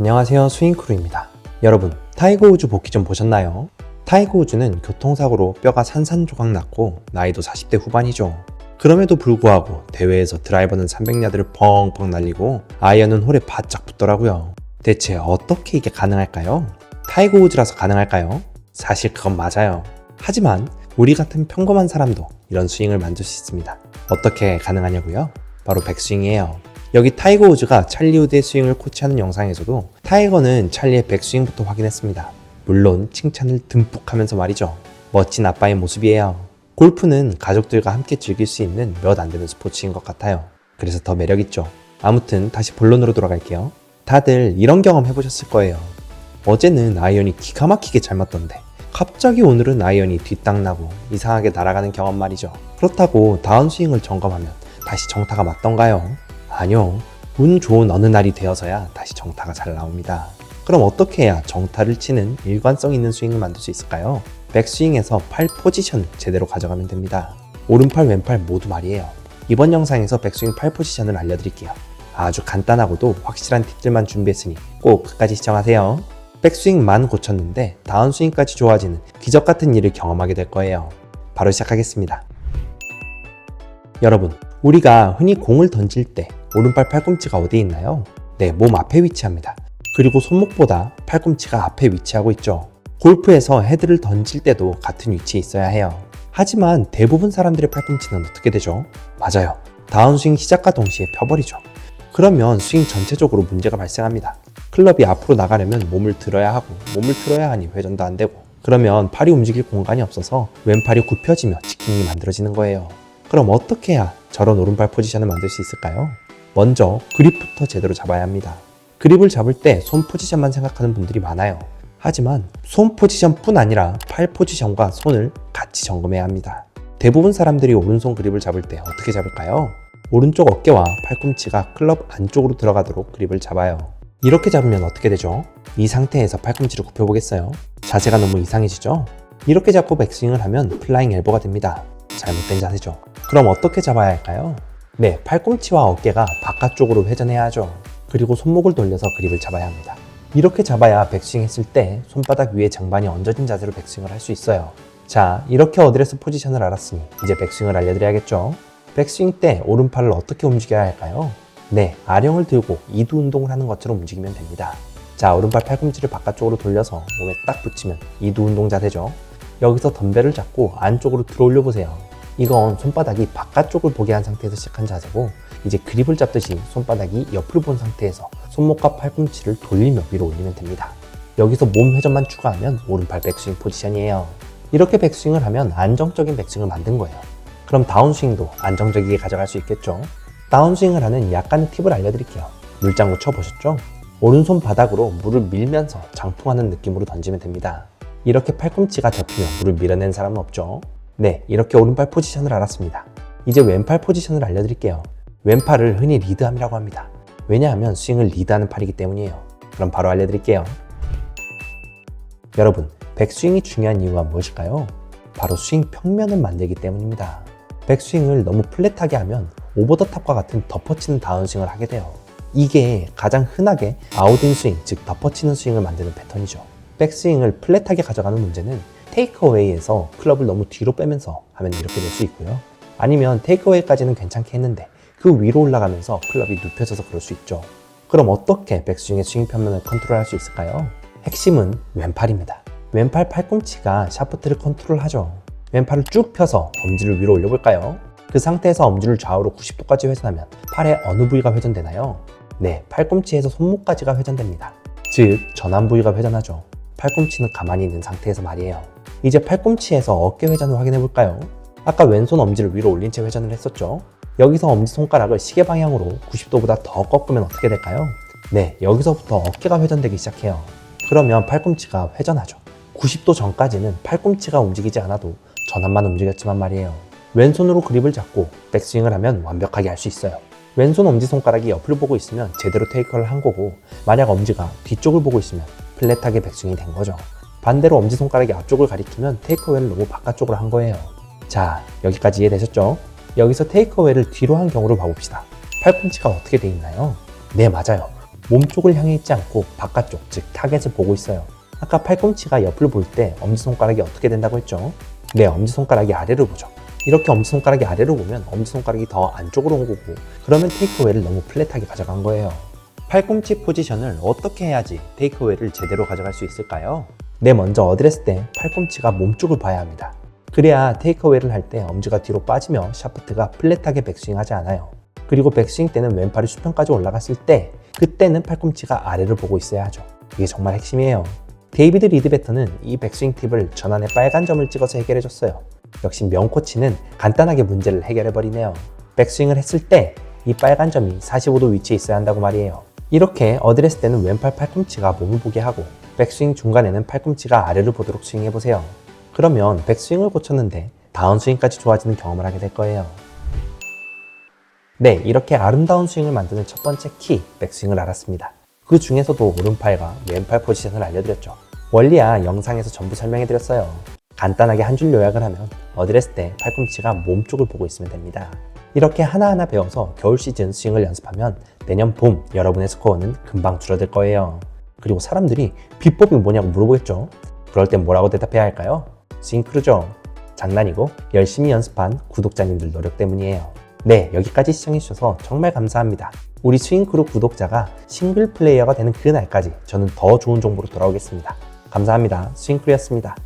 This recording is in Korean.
안녕하세요 스윙크루입니다 여러분 타이거 우즈 복귀 좀 보셨나요? 타이거 우즈는 교통사고로 뼈가 산산조각 났고 나이도 40대 후반이죠 그럼에도 불구하고 대회에서 드라이버는 300야드를 펑펑 날리고 아이언은 홀에 바짝 붙더라고요 대체 어떻게 이게 가능할까요? 타이거 우즈라서 가능할까요? 사실 그건 맞아요 하지만 우리 같은 평범한 사람도 이런 스윙을 만들 수 있습니다 어떻게 가능하냐고요? 바로 백스윙이에요 여기 타이거 우즈가 찰리 우드의 스윙을 코치하는 영상에서도 타이거는 찰리의 백스윙부터 확인했습니다. 물론 칭찬을 듬뿍 하면서 말이죠. 멋진 아빠의 모습이에요. 골프는 가족들과 함께 즐길 수 있는 몇 안 되는 스포츠인 것 같아요. 그래서 더 매력있죠. 아무튼 다시 본론으로 돌아갈게요. 다들 이런 경험 해보셨을 거예요. 어제는 아이언이 기가 막히게 잘 맞던데 갑자기 오늘은 아이언이 뒷땅나고 이상하게 날아가는 경험 말이죠. 그렇다고 다운스윙을 점검하면 다시 정타가 맞던가요? 아니요. 운 좋은 어느 날이 되어서야 다시 정타가 잘 나옵니다. 그럼 어떻게 해야 정타를 치는 일관성 있는 스윙을 만들 수 있을까요? 백스윙에서 팔 포지션을 제대로 가져가면 됩니다. 오른팔, 왼팔 모두 말이에요. 이번 영상에서 백스윙 팔 포지션을 알려드릴게요. 아주 간단하고도 확실한 팁들만 준비했으니 꼭 끝까지 시청하세요. 백스윙만 고쳤는데 다운스윙까지 좋아지는 기적 같은 일을 경험하게 될 거예요. 바로 시작하겠습니다. 여러분, 우리가 흔히 공을 던질 때 오른팔 팔꿈치가 어디에 있나요? 네, 몸 앞에 위치합니다. 그리고 손목보다 팔꿈치가 앞에 위치하고 있죠. 골프에서 헤드를 던질 때도 같은 위치에 있어야 해요. 하지만 대부분 사람들의 팔꿈치는 어떻게 되죠? 맞아요. 다운스윙 시작과 동시에 펴버리죠. 그러면 스윙 전체적으로 문제가 발생합니다. 클럽이 앞으로 나가려면 몸을 들어야 하고 몸을 틀어야 하니 회전도 안 되고 그러면 팔이 움직일 공간이 없어서 왼팔이 굽혀지며 치킹이 만들어지는 거예요. 그럼 어떻게 해야 저런 오른발 포지션을 만들 수 있을까요? 먼저 그립부터 제대로 잡아야 합니다. 그립을 잡을 때 손 포지션만 생각하는 분들이 많아요. 하지만 손 포지션뿐 아니라 팔 포지션과 손을 같이 점검해야 합니다. 대부분 사람들이 오른손 그립을 잡을 때 어떻게 잡을까요? 오른쪽 어깨와 팔꿈치가 클럽 안쪽으로 들어가도록 그립을 잡아요. 이렇게 잡으면 어떻게 되죠? 이 상태에서 팔꿈치를 굽혀보겠어요. 자세가 너무 이상해지죠? 이렇게 잡고 백스윙을 하면 플라잉 엘보가 됩니다. 잘못된 자세죠. 그럼 어떻게 잡아야 할까요? 네, 팔꿈치와 어깨가 바깥쪽으로 회전해야 하죠. 그리고 손목을 돌려서 그립을 잡아야 합니다. 이렇게 잡아야 백스윙 했을 때 손바닥 위에 장반이 얹어진 자세로 백스윙을 할 수 있어요. 자, 이렇게 어드레스 포지션을 알았으니 이제 백스윙을 알려드려야겠죠. 백스윙 때 오른팔을 어떻게 움직여야 할까요? 네, 아령을 들고 이두 운동을 하는 것처럼 움직이면 됩니다. 자, 오른팔 팔꿈치를 바깥쪽으로 돌려서 몸에 딱 붙이면 이두 운동 자세죠. 여기서 덤벨을 잡고 안쪽으로 들어 올려 보세요. 이건 손바닥이 바깥쪽을 보게 한 상태에서 시작한 자세고 이제 그립을 잡듯이 손바닥이 옆을 본 상태에서 손목과 팔꿈치를 돌리며 위로 올리면 됩니다. 여기서 몸 회전만 추가하면 오른팔 백스윙 포지션이에요. 이렇게 백스윙을 하면 안정적인 백스윙을 만든 거예요. 그럼 다운스윙도 안정적이게 가져갈 수 있겠죠? 다운스윙을 하는 약간의 팁을 알려드릴게요. 물장구 쳐보셨죠? 오른손 바닥으로 물을 밀면서 장풍하는 느낌으로 던지면 됩니다. 이렇게 팔꿈치가 접히면 물을 밀어낸 사람은 없죠? 네, 이렇게 오른팔 포지션을 알았습니다. 이제 왼팔 포지션을 알려드릴게요. 왼팔을 흔히 리드함이라고 합니다. 왜냐하면 스윙을 리드하는 팔이기 때문이에요. 그럼 바로 알려드릴게요. 여러분, 백스윙이 중요한 이유가 무엇일까요? 바로 스윙 평면을 만들기 때문입니다. 백스윙을 너무 플랫하게 하면 오버 더 탑과 같은 덮어치는 다운스윙을 하게 돼요. 이게 가장 흔하게 아웃인 스윙, 즉 덮어치는 스윙을 만드는 패턴이죠. 백스윙을 플랫하게 가져가는 문제는 테이크어웨이에서 클럽을 너무 뒤로 빼면서 하면 이렇게 될 수 있고요. 아니면 테이크어웨이까지는 괜찮게 했는데 그 위로 올라가면서 클럽이 눕혀져서 그럴 수 있죠. 그럼 어떻게 백스윙의 스윙 편면을 컨트롤할 수 있을까요? 핵심은 왼팔입니다. 왼팔 팔꿈치가 샤프트를 컨트롤하죠. 왼팔을 쭉 펴서 엄지를 위로 올려볼까요? 그 상태에서 엄지를 좌우로 90도까지 회전하면 팔의 어느 부위가 회전되나요? 네, 팔꿈치에서 손목까지가 회전됩니다. 즉, 전완 부위가 회전하죠. 팔꿈치는 가만히 있는 상태에서 말이에요. 이제 팔꿈치에서 어깨 회전을 확인해 볼까요? 아까 왼손 엄지를 위로 올린 채 회전을 했었죠. 여기서 엄지손가락을 시계 방향으로 90도보다 더 꺾으면 어떻게 될까요? 네, 여기서부터 어깨가 회전되기 시작해요. 그러면 팔꿈치가 회전하죠. 90도 전까지는 팔꿈치가 움직이지 않아도 전환만 움직였지만 말이에요. 왼손으로 그립을 잡고 백스윙을 하면 완벽하게 할 수 있어요. 왼손 엄지손가락이 옆을 보고 있으면 제대로 테이크를 한 거고 만약 엄지가 뒤쪽을 보고 있으면 플랫하게 백스윙이 된 거죠. 반대로 엄지손가락이 앞쪽을 가리키면 테이크어웨이를 너무 바깥쪽으로 한 거예요. 자, 여기까지 이해되셨죠? 여기서 테이크어웨이를 뒤로 한 경우를 봐봅시다. 팔꿈치가 어떻게 돼 있나요? 네, 맞아요. 몸쪽을 향해 있지 않고 바깥쪽, 즉 타겟을 보고 있어요. 아까 팔꿈치가 옆을 볼 때 엄지손가락이 어떻게 된다고 했죠? 네, 엄지손가락이 아래로 보죠. 이렇게 엄지손가락이 아래로 보면 엄지손가락이 더 안쪽으로 온 거고 그러면 테이크어웨이를 너무 플랫하게 가져간 거예요. 팔꿈치 포지션을 어떻게 해야지 테이크어웨이를 제대로 가져갈 수 있을까요? 네, 먼저 어드레스 때 팔꿈치가 몸쪽을 봐야 합니다. 그래야 테이크어웨이를 할 때 엄지가 뒤로 빠지며 샤프트가 플랫하게 백스윙하지 않아요. 그리고 백스윙 때는 왼팔이 수평까지 올라갔을 때 그때는 팔꿈치가 아래를 보고 있어야 하죠. 이게 정말 핵심이에요. 데이비드 리드베터는 이 백스윙 팁을 전환에 빨간 점을 찍어서 해결해줬어요. 역시 명코치는 간단하게 문제를 해결해버리네요. 백스윙을 했을 때 이 빨간 점이 45도 위치에 있어야 한다고 말이에요. 이렇게 어드레스 때는 왼팔 팔꿈치가 몸을 보게 하고 백스윙 중간에는 팔꿈치가 아래를 보도록 스윙해보세요. 그러면 백스윙을 고쳤는데 다운스윙까지 좋아지는 경험을 하게 될 거예요. 네, 이렇게 아름다운 스윙을 만드는 첫 번째 키, 백스윙을 알았습니다. 그 중에서도 오른팔과 왼팔 포지션을 알려드렸죠. 원리야 영상에서 전부 설명해드렸어요. 간단하게 한 줄 요약을 하면 어드레스 때 팔꿈치가 몸 쪽을 보고 있으면 됩니다. 이렇게 하나하나 배워서 겨울 시즌 스윙을 연습하면 내년 봄 여러분의 스코어는 금방 줄어들 거예요. 그리고 사람들이 비법이 뭐냐고 물어보겠죠. 그럴 땐 뭐라고 대답해야 할까요? 스윙 크루죠. 장난이고 열심히 연습한 구독자님들 노력 때문이에요. 네, 여기까지 시청해주셔서 정말 감사합니다. 우리 스윙크루 구독자가 싱글 플레이어가 되는 그날까지 저는 더 좋은 정보로 돌아오겠습니다. 감사합니다. 스윙크루였습니다.